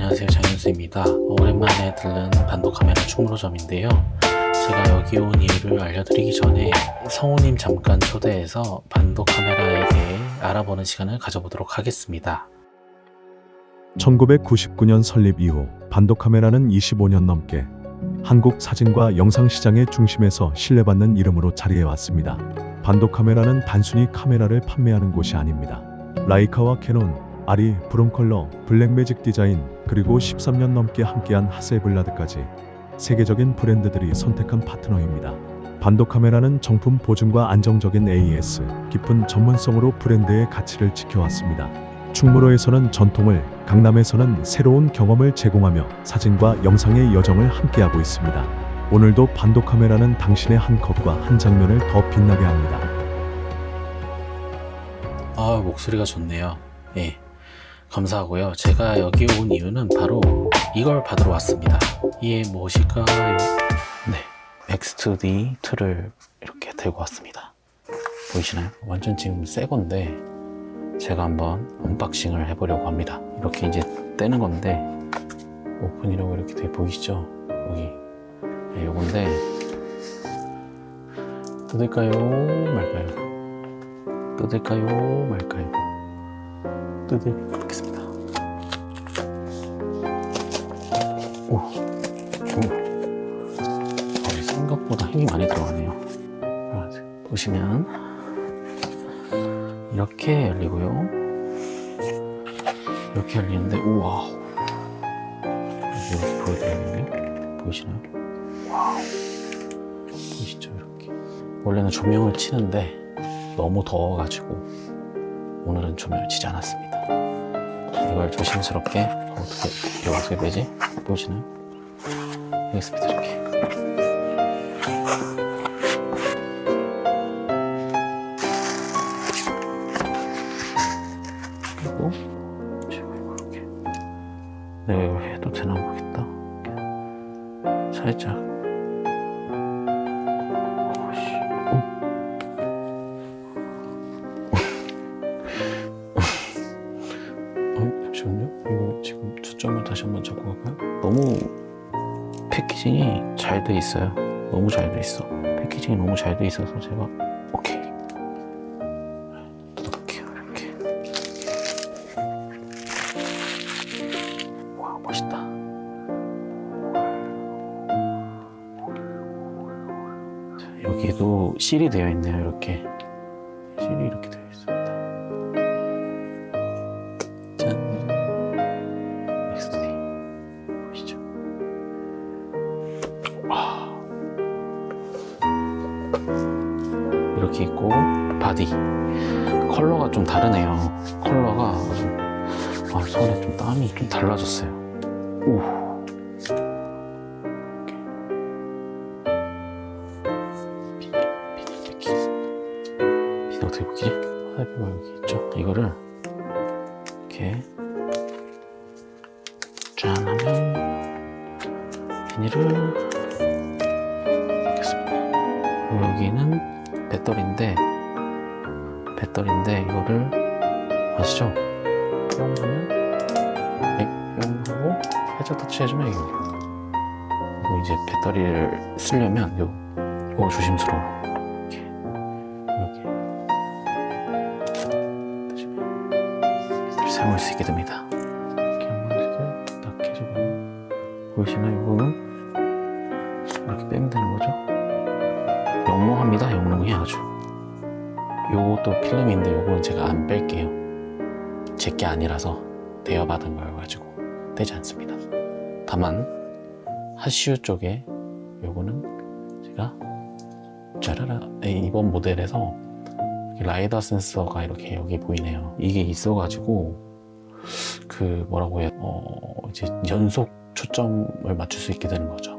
안녕하세요 장현수입니다 오랜만에 들른 반도 카메라 충무로점인데요 제가 여기 온 이유를 알려드리기 전에 성우님 잠깐 초대해서 반도 카메라에 대해 알아보는 시간을 가져보도록 하겠습니다 1999년 설립 이후 반도 카메라는 25년 넘게 한국 사진과 영상 시장의 중심에서 신뢰받는 이름으로 자리해 왔습니다. 반도 카메라는 단순히 카메라를 판매하는 곳이 아닙니다. 라이카와 캐논, 아리, 브롬컬러, 블랙매직 디자인, 그리고 13년 넘게 함께한 하셀블라드까지 세계적인 브랜드들이 선택한 파트너입니다. 반도 카메라는 정품 보증과 안정적인 AS, 깊은 전문성으로 브랜드의 가치를 지켜왔습니다. 충무로에서는 전통을, 강남에서는 새로운 경험을 제공하며 사진과 영상의 여정을 함께하고 있습니다. 오늘도 반도 카메라는 당신의 한 컷과 한 장면을 더 빛나게 합니다. 아 목소리가 좋네요 예 감사하고요 제가 여기 온 이유는 바로 이걸 받으러 왔습니다 이게 무엇일까요? 네 X2D2를 이렇게 들고 왔습니다 보이시나요? 완전 지금 새 건데 제가 한번 언박싱을 해보려고 합니다 이렇게 이제 떼는 건데 오픈이라고 이렇게 돼 보이시죠? 여기 네, 요건데 뜯을까요 말까요? 뜯을까요 말까요? 뜯어 오, 오, 어, 생각보다 힘이 많이 들어가네요. 아, 보시면 이렇게 열리고요. 이렇게 열리는데 우와 이렇게 보여드리겠네요. 보이시나요? 보이시죠 이렇게 원래는 조명을 치는데 너무 더워가지고 오늘은 조명을 치지 않았습니다. 이걸 조심스럽게 어떻게 이거 어떻게 빼지? 보이시나요? 여기 있습니다 이렇게. 그 다시 한번 잡고 갈까요? 너무 패키징이 잘 돼 있어요. 너무 잘 돼 있어. 패키징이 너무 잘 돼 있어서 제가 오케이. 뜯어볼게요. 이렇게. 와 멋있다. 자, 여기도 실이 되어 있네요. 이렇게 실이 이렇게 손에 좀 달라졌어요. 오. 여기 있죠? 이거를 이렇게 짠 하면 비닐을. 그리고 여기는 배터리인데 배터리인데 이거를 아시죠? 뿅 하면 살짝 터치해주면 이게 그리고 이제 배터리를 쓰려면 요, 요 조심스러워 이렇게 이렇게 배터리 사용할 수 있게 됩니다. 이렇게 한 번씩 딱 해주고 보이시나요? 이거는 이렇게 빼면 되는 거죠? 영롱합니다. 영롱해 아주. 요것도 필름인데 요거는 제가 안 뺄게요. 제 게 아니라서 대여받은 걸 가지고 떼지 않습니다. 다만 하시우 쪽에 요거는 제가 짜라라 네, 이번 모델에서 라이더 센서가 이렇게 여기 보이네요. 이게 있어가지고 그 뭐라고 해요? 어 이제 연속 초점을 맞출 수 있게 되는 거죠.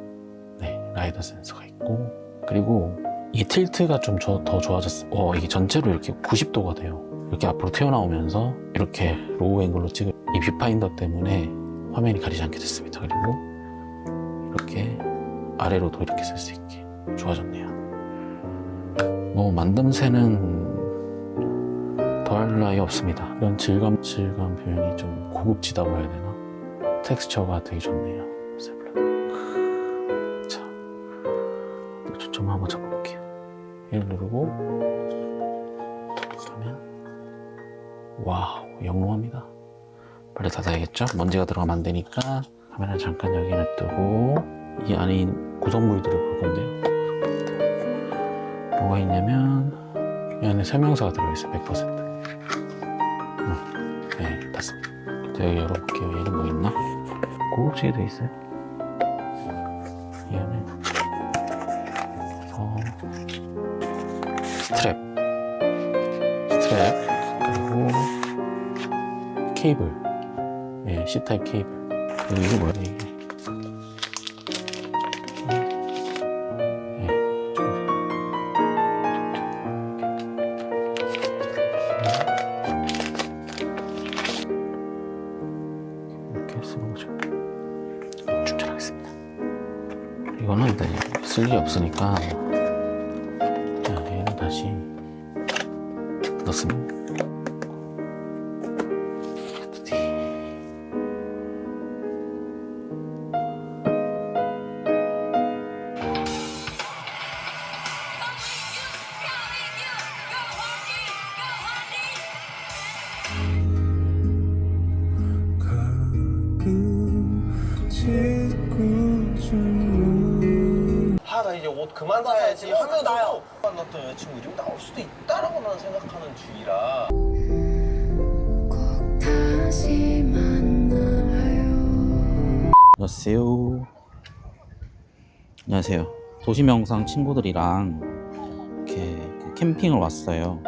네, 라이더 센서가 있고 그리고 이 틸트가 좀 더 좋아졌어요. 어, 이게 전체로 이렇게 90도가 돼요. 이렇게 앞으로 튀어나오면서 이렇게 로우 앵글로 찍을 이 뷰파인더 때문에 화면이 가리지 않게 됐습니다. 그리고 이렇게 아래로도 이렇게 쓸 수 있게 좋아졌네요. 뭐 만듦새는 더할 나위 없습니다. 이런 질감, 질감 표현이 좀 고급지다고 해야 되나? 텍스처가 되게 좋네요. 자, 또 초점 한번 잡아볼게요. 얘를 누르고 그러면 와우 영롱합니다. 빨리 닫아야겠죠? 먼지가 들어가면 안 되니까 카메라 잠깐 여기 놔두고 이 안에 구성물들을 볼 건데요. 뭐가 있냐면 이 안에 설명서가 들어있어요. 100%. 음, 네, 닫습니다. 자, 여기 열어볼게요. 얘는 뭐 있나? 고급지게 돼 있어요. 이 안에 어, 스트랩, 스트랩 그리고 케이블, 예, C 타입 케이블. 이게 뭐야 이게? 예, 좀- 이렇게 쓰는 거죠. 추천하겠습니다. 이거는 네, 쓸 일이 없으니까 자, 얘는 다시 넣습니다. 나 그만 사야지 하면 나요 만났던 여자친구 이름 나올 수도 있다라고 나는 생각하는 주의라 꼭 다시 만나요. 안녕하세요. 안녕하세요. 도시명상 친구들이랑 이렇게 그 캠핑을 왔어요.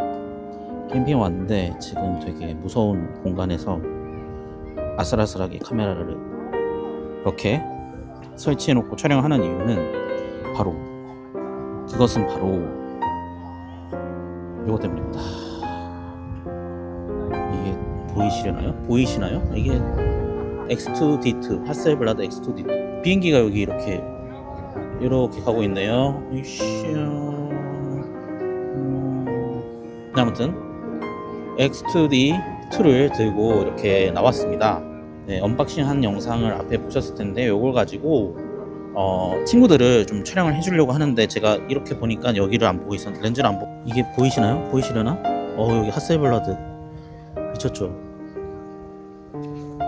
캠핑 왔는데 지금 되게 무서운 공간에서 아슬아슬하게 카메라를 이렇게 설치해놓고 촬영하는 이유는 바로 그것은 바로 이거 때문입니다. 이게 보이시려나요? 보이시나요? 이게 X2D2 하셀블라드 X2D2 비행기가 여기 이렇게 이렇게 가고 있네요. 음, 아무튼 X2D2를 들고 이렇게 나왔습니다. 네, 언박싱한 영상을 앞에 보셨을 텐데 이걸 가지고 어, 친구들을 좀 촬영을 해주려고 하는데 제가 이렇게 보니까 여기를 안 보고 있었는데 렌즈를 안 보고 이게 보이시나요? 보이시려나? 어 여기 하셀블라드 미쳤죠?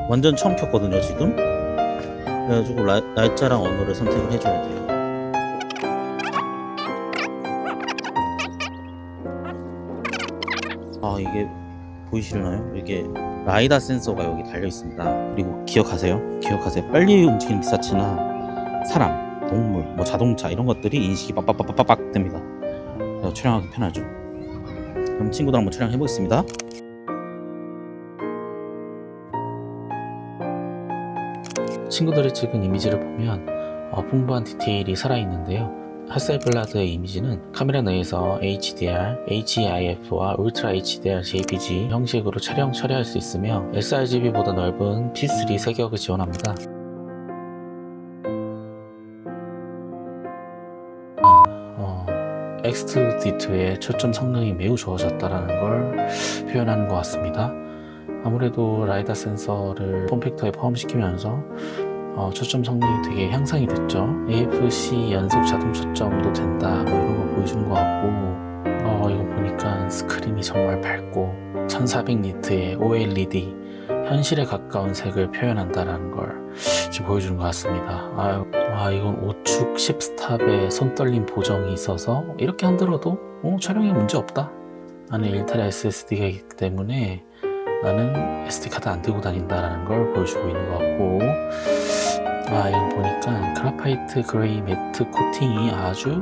완전 처음 켰거든요 지금 그래가지고 라- 날짜랑 언어를 선택을 해줘야 돼요 아 이게 보이시려나요? 이게 라이다 센서가 여기 달려 있습니다 그리고 기억하세요 기억하세요 빨리 움직이는 피사체나 사람, 동물, 뭐 자동차 이런 것들이 인식이 빡빡빡빡빡 됩니다 그래서 촬영하기 편하죠 그럼 친구들 한번 촬영해 보겠습니다 친구들이 찍은 이미지를 보면 어, 풍부한 디테일이 살아있는데요. 하셀블라드의 이미지는 카메라 내에서 HDR, HEIF와 울트라 HDR JPG 형식으로 촬영 처리할 수 있으며 sRGB보다 넓은 P3 세격을 지원합니다. X2D2의 초점 성능이 매우 좋아졌다는 걸 표현하는 것 같습니다. 아무래도 라이다 센서를 폼팩터에 포함시키면서 어, 초점 성능이 되게 향상이 됐죠. AFC 연속 자동 초점도 된다. 뭐 이런 거 보여주는 것 같고, 어, 이거 보니까 스크린이 정말 밝고 1400니트의 OLED 현실에 가까운 색을 표현한다라는 걸 지금 보여주는 것 같습니다. 아유, 와 이건 우측 10스탑에 손떨림 보정이 있어서 이렇게 흔들어도 어, 촬영에 문제 없다. 나는 1테라 SSD가 있기 때문에 나는 SD 카드 안 들고 다닌다라는 걸 보여주고 있는 것 같고 아 이거 보니까 그라파이트 그레이 매트 코팅이 아주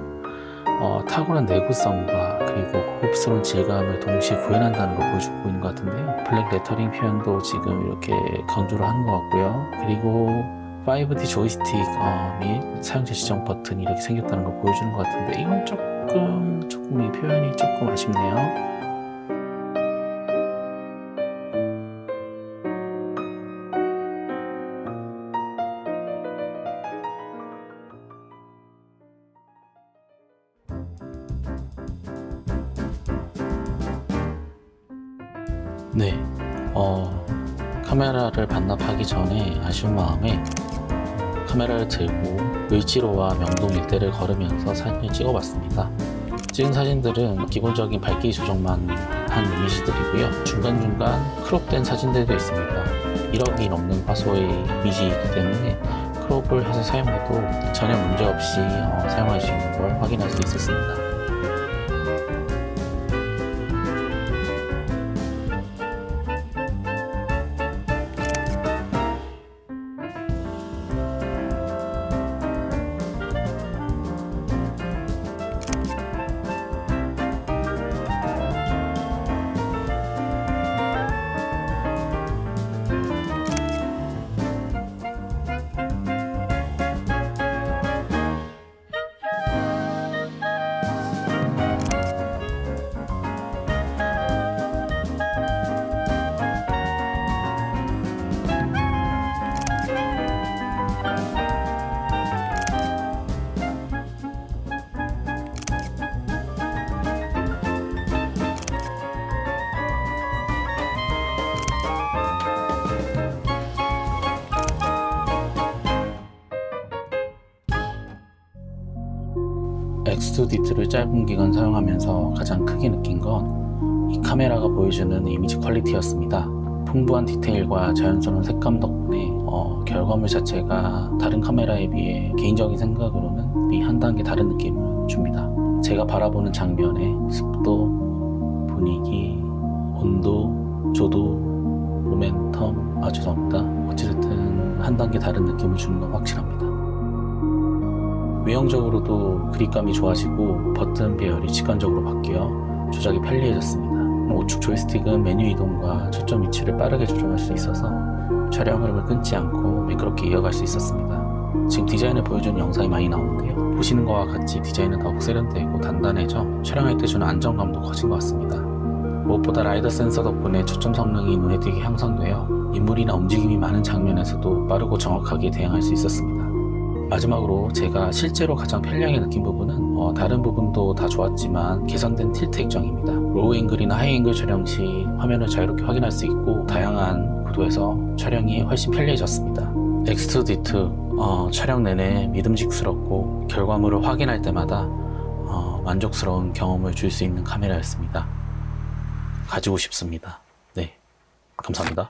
어, 탁월한 내구성과 그리고 고급스러운 질감을 동시에 구현한다는 걸 보여주고 있는 것 같은데요 블랙 레터링 표현도 지금 이렇게 강조를 하는 것 같고요 그리고 5D 조이스틱 어, 및 사용자 지정 버튼이 이렇게 생겼다는 걸 보여주는 것 같은데 이건 조금 조금 이 표현이 조금 아쉽네요. 네, 어, 카메라를 반납하기 전에 아쉬운 마음에 카메라를 들고 을지로와 명동 일대를 걸으면서 사진을 찍어봤습니다. 찍은 사진들은 기본적인 밝기 조정만 한 이미지들이고요. 중간중간 크롭된 사진들도 있습니다. 1억이 넘는 화소의 이미지이기 때문에 크롭을 해서 사용해도 전혀 문제없이 어, 사용할 수 있는 걸 확인할 수 있었습니다. X2D2를 짧은 기간 사용하면서 가장 크게 느낀 건 이 카메라가 보여주는 이미지 퀄리티였습니다. 풍부한 디테일과 자연스러운 색감 덕분에 어, 결과물 자체가 다른 카메라에 비해 개인적인 생각으로는 이 한 단계 다른 느낌을 줍니다. 제가 바라보는 장면의 습도, 분위기, 온도, 조도, 모멘텀, 아 죄송합니다. 어찌됐든 한 단계 다른 느낌을 주는 건 확실합니다. 외형적으로도 그립감이 좋아지고 버튼 배열이 직관적으로 바뀌어 조작이 편리해졌습니다. 우측 조이스틱은 메뉴 이동과 초점 위치를 빠르게 조정할 수 있어서 촬영 흐름을 끊지 않고 매끄럽게 이어갈 수 있었습니다. 지금 디자인을 보여주는 영상이 많이 나오는데요. 보시는 것과 같이 디자인은 더욱 세련되고 단단해져 촬영할 때 주는 안정감도 커진 것 같습니다. 무엇보다 라이더 센서 덕분에 초점 성능이 눈에 띄게 향상되어 인물이나 움직임이 많은 장면에서도 빠르고 정확하게 대응할 수 있었습니다. 마지막으로 제가 실제로 가장 편리하게 느낀 부분은 어, 다른 부분도 다 좋았지만 개선된 틸트 액정입니다. 로우 앵글이나 하이 앵글 촬영 시 화면을 자유롭게 확인할 수 있고 다양한 구도에서 촬영이 훨씬 편리해졌습니다. X2D2 어, 촬영 내내 믿음직스럽고 결과물을 확인할 때마다 어, 만족스러운 경험을 줄 수 있는 카메라였습니다. 가지고 싶습니다. 네, 감사합니다.